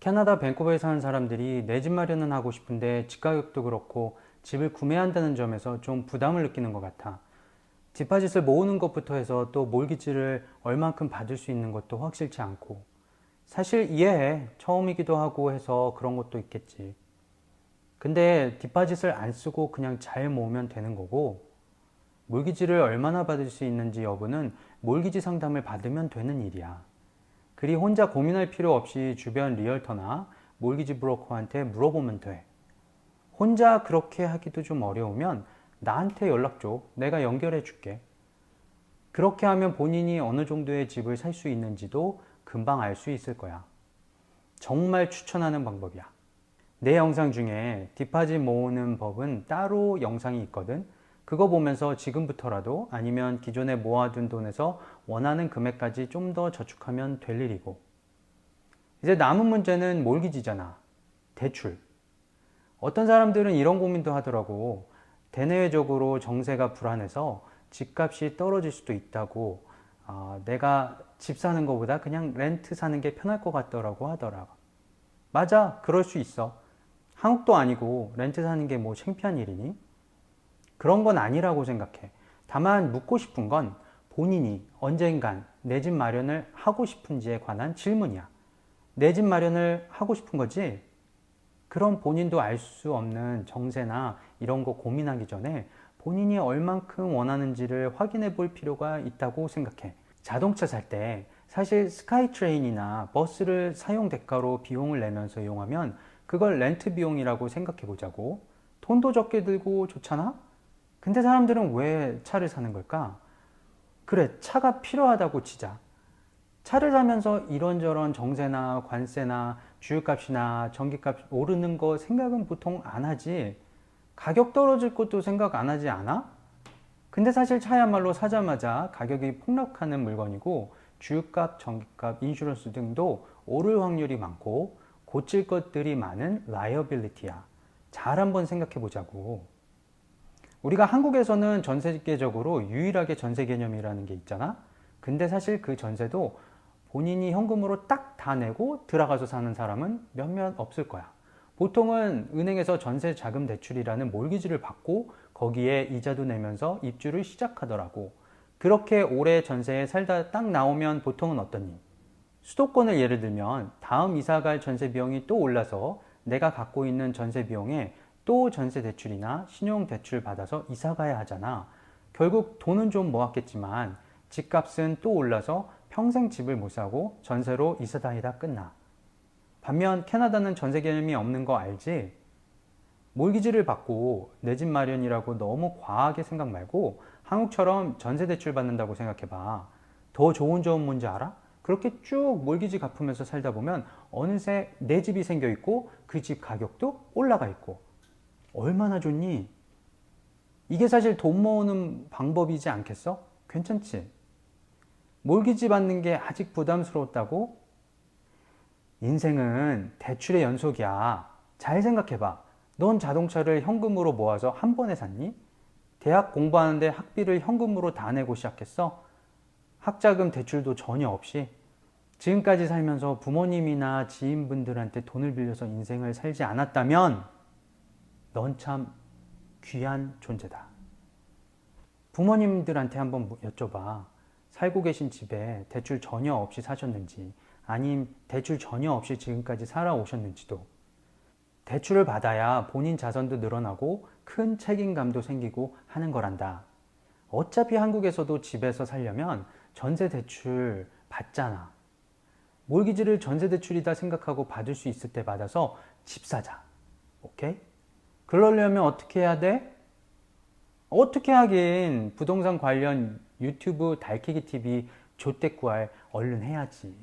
캐나다 밴쿠버에 사는 사람들이 내 집 마련은 하고 싶은데 집 가격도 그렇고 집을 구매한다는 점에서 좀 부담을 느끼는 것 같아. 디파짓을 모으는 것부터 해서 또 몰기지를 얼만큼 받을 수 있는 것도 확실치 않고. 사실 이해해. 처음이기도 하고 해서 그런 것도 있겠지. 근데 디파짓을 안 쓰고 그냥 잘 모으면 되는 거고, 몰기지를 얼마나 받을 수 있는지 여부는 몰기지 상담을 받으면 되는 일이야. 그리 혼자 고민할 필요 없이 주변 리얼터나 몰기지 브로커한테 물어보면 돼. 혼자 그렇게 하기도 좀 어려우면 나한테 연락 줘. 내가 연결해 줄게. 그렇게 하면 본인이 어느 정도의 집을 살 수 있는지도 금방 알 수 있을 거야. 정말 추천하는 방법이야. 내 영상 중에 디파짓 모으는 법은 따로 영상이 있거든. 그거 보면서 지금부터라도 아니면 기존에 모아둔 돈에서 원하는 금액까지 좀 더 저축하면 될 일이고. 이제 남은 문제는 몰기지잖아. 대출. 어떤 사람들은 이런 고민도 하더라고. 대내외적으로 정세가 불안해서 집값이 떨어질 수도 있다고. 아, 내가 집 사는 것보다 그냥 렌트 사는 게 편할 것 같더라고 하더라. 맞아. 그럴 수 있어. 한국도 아니고 렌트 사는 게 뭐 창피한 일이니? 그런 건 아니라고 생각해. 다만 묻고 싶은 건 본인이 언젠간 내 집 마련을 하고 싶은지에 관한 질문이야. 내 집 마련을 하고 싶은 거지? 그럼 본인도 알 수 없는 정세나 이런 거 고민하기 전에 본인이 얼만큼 원하는지를 확인해 볼 필요가 있다고 생각해. 자동차 살 때 사실 스카이트레인이나 버스를 사용 대가로 비용을 내면서 이용하면 그걸 렌트 비용이라고 생각해 보자고. 돈도 적게 들고 좋잖아? 근데 사람들은 왜 차를 사는 걸까? 그래, 차가 필요하다고 치자. 차를 사면서 이런저런 정세나 관세나 주유값이나 전기값 오르는 거 생각은 보통 안 하지. 가격 떨어질 것도 생각 안 하지 않아? 근데 사실 차야말로 사자마자 가격이 폭락하는 물건이고 주유값, 전기값, 인슈런스 등도 오를 확률이 많고 고칠 것들이 많은 라이어빌리티야. 잘 한번 생각해 보자고. 우리가 한국에서는 전세 계적으로 유일하게 전세 개념이라는 게 있잖아. 근데 사실 그 전세도 본인이 현금으로 딱 다 내고 들어가서 사는 사람은 몇몇 없을 거야. 보통은 은행에서 전세 자금 대출이라는 몰기지를 받고 거기에 이자도 내면서 입주를 시작하더라고. 그렇게 오래 전세에 살다 딱 나오면 보통은 어떠니? 수도권을 예를 들면 다음 이사 갈 전세 비용이 또 올라서 내가 갖고 있는 전세 비용에 또 전세 대출이나 신용 대출 받아서 이사 가야 하잖아. 결국 돈은 좀 모았겠지만 집값은 또 올라서 평생 집을 못 사고 전세로 이사 다니다 끝나. 반면 캐나다는 전세 개념이 없는 거 알지? 몰기지를 받고 내 집 마련이라고 너무 과하게 생각 말고 한국처럼 전세 대출 받는다고 생각해봐. 더 좋은 점은 뭔지 알아? 그렇게 쭉 몰기지 갚으면서 살다 보면 어느새 내 집이 생겨 있고 그 집 가격도 올라가 있고 얼마나 좋니? 이게 사실 돈 모으는 방법이지 않겠어? 괜찮지? 몰기지 받는 게 아직 부담스러웠다고? 인생은 대출의 연속이야. 잘 생각해봐. 넌 자동차를 현금으로 모아서 한 번에 샀니? 대학 공부하는데 학비를 현금으로 다 내고 시작했어? 학자금 대출도 전혀 없이? 지금까지 살면서 부모님이나 지인분들한테 돈을 빌려서 인생을 살지 않았다면 넌 참 귀한 존재다. 부모님들한테 한번 여쭤봐. 살고 계신 집에 대출 전혀 없이 사셨는지, 아님 대출 전혀 없이 지금까지 살아오셨는지도. 대출을 받아야 본인 자산도 늘어나고 큰 책임감도 생기고 하는 거란다. 어차피 한국에서도 집에서 살려면 전세 대출 받잖아. 몰기지를 전세 대출이다 생각하고 받을 수 있을 때 받아서 집 사자. 오케이? 그러려면 어떻게 해야 돼? 어떻게 하긴 부동산 관련 유튜브 달키기 TV 조떼구할 얼른 해야지.